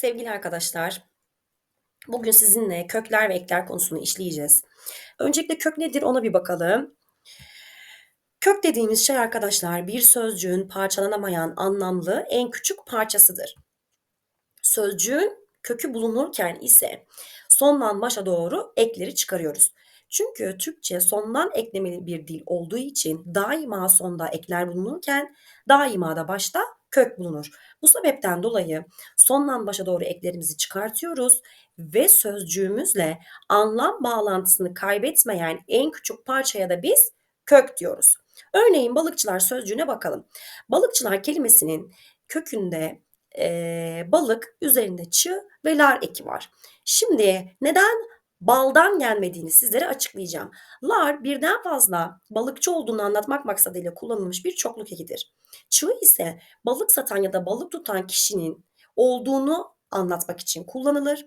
Sevgili arkadaşlar, bugün sizinle kökler ve ekler konusunu işleyeceğiz. Öncelikle kök nedir ona bir bakalım. Kök dediğimiz şey arkadaşlar bir sözcüğün parçalanamayan anlamlı en küçük parçasıdır. Sözcüğün kökü bulunurken ise sondan başa doğru ekleri çıkarıyoruz. Çünkü Türkçe sondan eklemeli bir dil olduğu için daima sonda ekler bulunurken daima da başta kök bulunur. Bu sebepten dolayı sondan başa doğru eklerimizi çıkartıyoruz ve sözcüğümüzle anlam bağlantısını kaybetmeyen en küçük parçaya da biz kök diyoruz. Örneğin balıkçılar sözcüğüne bakalım. Balıkçılar kelimesinin kökünde e, balık üzerinde çı ve lar eki var. Şimdi neden baldan gelmediğini sizlere açıklayacağım. Lar birden fazla balıkçı olduğunu anlatmak maksadıyla kullanılmış bir çokluk ekidir. Çığ ise balık satan ya da balık tutan kişinin olduğunu anlatmak için kullanılır.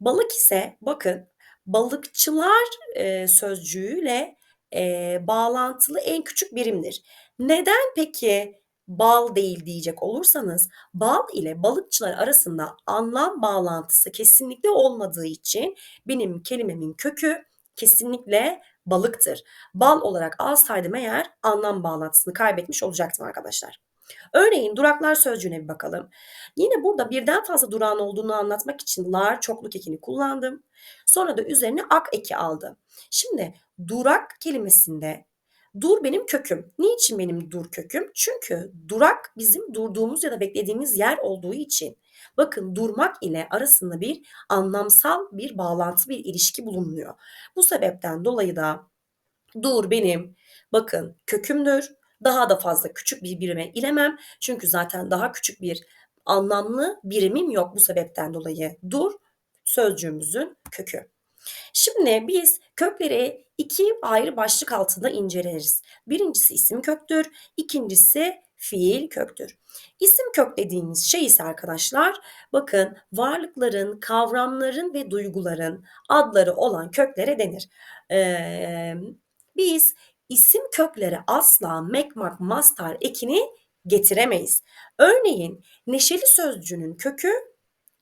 Balık ise bakın balıkçılar e, sözcüğüyle e, bağlantılı en küçük birimdir. Neden peki bal değil diyecek olursanız bal ile balıkçılar arasında anlam bağlantısı kesinlikle olmadığı için benim kelimemin kökü kesinlikle balıktır. Bal olarak alsaydım eğer anlam bağlantısını kaybetmiş olacaktım arkadaşlar. Örneğin duraklar sözcüğüne bir bakalım. Yine burada birden fazla durağın olduğunu anlatmak için lar çokluk ekini kullandım. Sonra da üzerine ak eki aldım. Şimdi durak kelimesinde dur benim köküm. Niçin benim dur köküm? Çünkü durak bizim durduğumuz ya da beklediğimiz yer olduğu için. Bakın durmak ile arasında bir anlamsal bir bağlantı, bir ilişki bulunuyor. Bu sebepten dolayı da dur benim bakın kökümdür. Daha da fazla küçük bir birime ilemem. Çünkü zaten daha küçük bir anlamlı birimim yok bu sebepten dolayı. Dur sözcüğümüzün kökü. Şimdi biz kökleri iki ayrı başlık altında inceleriz. Birincisi isim köktür, ikincisi fiil köktür. İsim kök dediğimiz şey ise arkadaşlar bakın varlıkların, kavramların ve duyguların adları olan köklere denir. Ee, biz isim köklere asla mekmak mastar ekini getiremeyiz. Örneğin neşeli sözcüğünün kökü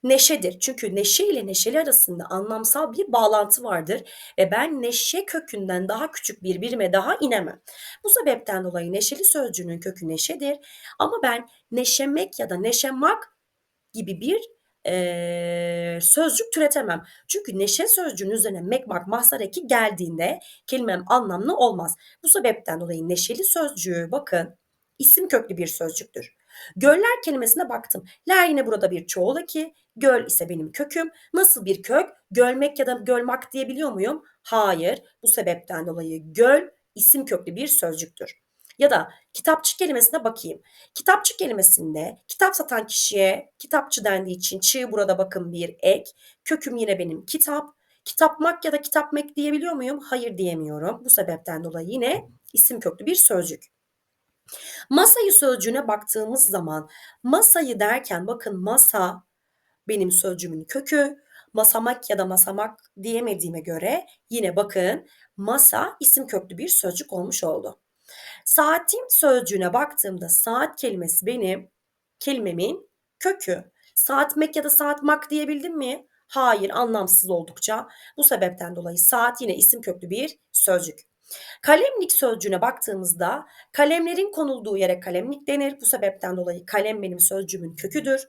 neşedir. Çünkü neşe ile neşeli arasında anlamsal bir bağlantı vardır ve ben neşe kökünden daha küçük bir birime daha inemem. Bu sebepten dolayı neşeli sözcüğünün kökü neşedir ama ben neşemek ya da neşemak gibi bir e, sözcük türetemem. Çünkü neşe sözcüğünün üzerine mekmak mahzar eki geldiğinde kelimem anlamlı olmaz. Bu sebepten dolayı neşeli sözcüğü bakın isim köklü bir sözcüktür. Göller kelimesine baktım. Ler yine burada bir çoğul eki. Göl ise benim köküm. Nasıl bir kök? Gölmek ya da gölmak diyebiliyor muyum? Hayır. Bu sebepten dolayı göl isim köklü bir sözcüktür. Ya da kitapçı kelimesine bakayım. Kitapçı kelimesinde kitap satan kişiye kitapçı dendiği için çığ burada bakın bir ek. Köküm yine benim kitap. Kitapmak ya da kitapmek diyebiliyor muyum? Hayır diyemiyorum. Bu sebepten dolayı yine isim köklü bir sözcük. Masayı sözcüğüne baktığımız zaman masayı derken bakın masa benim sözcüğümün kökü. Masamak ya da masamak diyemediğime göre yine bakın masa isim köklü bir sözcük olmuş oldu. Saatim sözcüğüne baktığımda saat kelimesi benim kelimemin kökü. Saatmek ya da saatmak diyebildim mi? Hayır anlamsız oldukça. Bu sebepten dolayı saat yine isim köklü bir sözcük. Kalemlik sözcüğüne baktığımızda kalemlerin konulduğu yere kalemlik denir. Bu sebepten dolayı kalem benim sözcüğümün köküdür.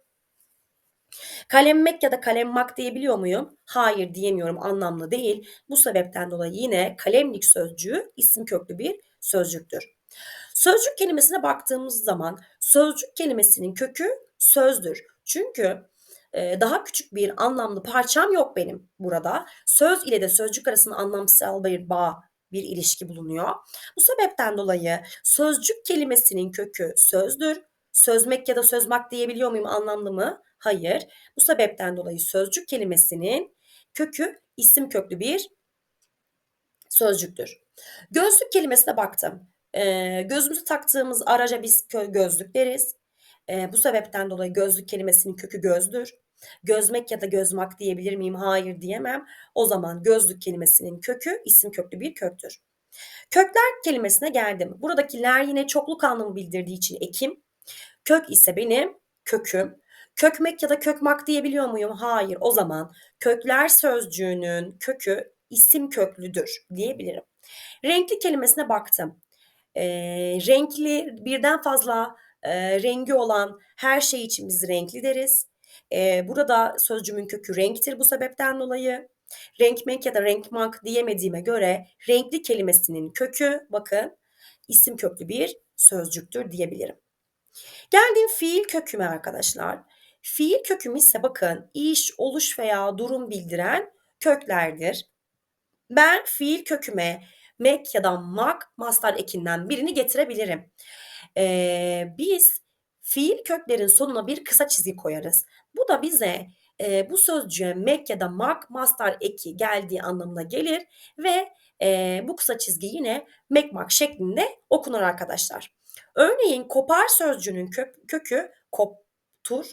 Kalemmek ya da kalemmak diyebiliyor muyum? Hayır diyemiyorum anlamlı değil. Bu sebepten dolayı yine kalemlik sözcüğü isim köklü bir sözcüktür. Sözcük kelimesine baktığımız zaman sözcük kelimesinin kökü sözdür. Çünkü e, daha küçük bir anlamlı parçam yok benim burada. Söz ile de sözcük arasında anlamsal bir bağ, bir ilişki bulunuyor. Bu sebepten dolayı sözcük kelimesinin kökü sözdür. Sözmek ya da sözmak diyebiliyor muyum anlamlı mı? Hayır. Bu sebepten dolayı sözcük kelimesinin kökü isim köklü bir sözcüktür. Gözlük kelimesine baktım. Ee, gözümüzü taktığımız araca biz gözlük deriz. Ee, bu sebepten dolayı gözlük kelimesinin kökü gözdür. Gözmek ya da gözmak diyebilir miyim? Hayır diyemem. O zaman gözlük kelimesinin kökü isim köklü bir köktür. Kökler kelimesine geldim. Buradakiler yine çokluk anlamı bildirdiği için ekim. Kök ise benim köküm. Kökmek ya da kökmak diyebiliyor muyum? Hayır. O zaman kökler sözcüğünün kökü isim köklüdür diyebilirim. Renkli kelimesine baktım. Eee, renkli birden fazla eee, rengi olan her şey için biz renkli deriz. Eee, burada sözcüğümün kökü renktir bu sebepten dolayı. Renkmek ya da renkmak diyemediğime göre renkli kelimesinin kökü bakın isim köklü bir sözcüktür diyebilirim. Geldim fiil köküme arkadaşlar. Fiil köküm ise bakın iş, oluş veya durum bildiren köklerdir. Ben fiil köküme mek ya da mak mastar ekinden birini getirebilirim. Ee, biz fiil köklerin sonuna bir kısa çizgi koyarız. Bu da bize e, bu sözcüğe mek ya da mak mastar eki geldiği anlamına gelir ve e, bu kısa çizgi yine mek mak şeklinde okunur arkadaşlar. Örneğin kopar sözcüğünün kök, kökü koptur,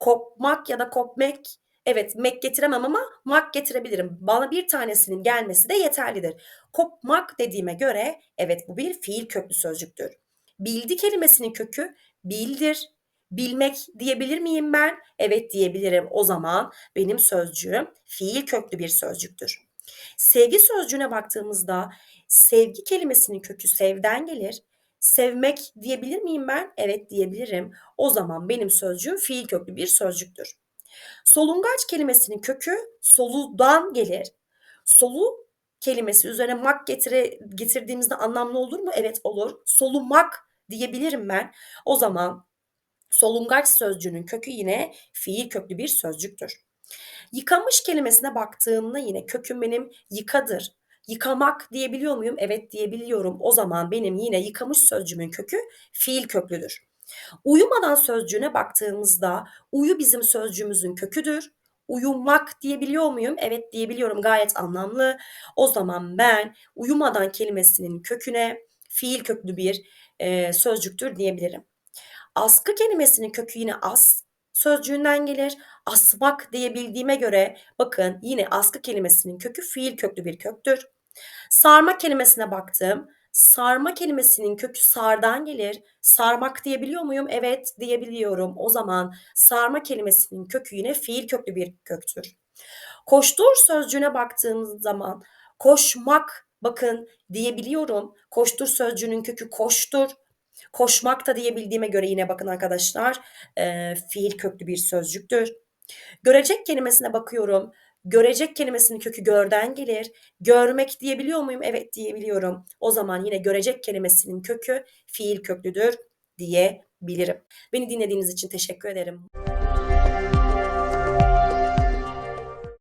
kopmak ya da kopmek Evet mek getiremem ama mak getirebilirim. Bana bir tanesinin gelmesi de yeterlidir. Kopmak dediğime göre evet bu bir fiil köklü sözcüktür. Bildi kelimesinin kökü bildir. Bilmek diyebilir miyim ben? Evet diyebilirim. O zaman benim sözcüğüm fiil köklü bir sözcüktür. Sevgi sözcüğüne baktığımızda sevgi kelimesinin kökü sevden gelir. Sevmek diyebilir miyim ben? Evet diyebilirim. O zaman benim sözcüğüm fiil köklü bir sözcüktür. Solungaç kelimesinin kökü soludan gelir. Solu kelimesi üzerine mak getire, getirdiğimizde anlamlı olur mu? Evet olur. Solumak diyebilirim ben. O zaman solungaç sözcüğünün kökü yine fiil köklü bir sözcüktür. Yıkamış kelimesine baktığımda yine köküm benim yıkadır. Yıkamak diyebiliyor muyum? Evet diyebiliyorum. O zaman benim yine yıkamış sözcüğümün kökü fiil köklüdür. Uyumadan sözcüğüne baktığımızda uyu bizim sözcüğümüzün köküdür. Uyumak diyebiliyor muyum? Evet diyebiliyorum gayet anlamlı. O zaman ben uyumadan kelimesinin köküne fiil köklü bir e, sözcüktür diyebilirim. Askı kelimesinin kökü yine as sözcüğünden gelir. Asmak diyebildiğime göre bakın yine askı kelimesinin kökü fiil köklü bir köktür. Sarma kelimesine baktım. Sarma kelimesinin kökü sardan gelir. Sarmak diyebiliyor muyum? Evet diyebiliyorum. O zaman sarma kelimesinin kökü yine fiil köklü bir köktür. Koştur sözcüğüne baktığımız zaman koşmak bakın diyebiliyorum. Koştur sözcüğünün kökü koştur. Koşmak da diyebildiğime göre yine bakın arkadaşlar e, fiil köklü bir sözcüktür. Görecek kelimesine bakıyorum. Görecek kelimesinin kökü görden gelir. Görmek diyebiliyor muyum? Evet diyebiliyorum. O zaman yine görecek kelimesinin kökü fiil köklüdür diyebilirim. Beni dinlediğiniz için teşekkür ederim.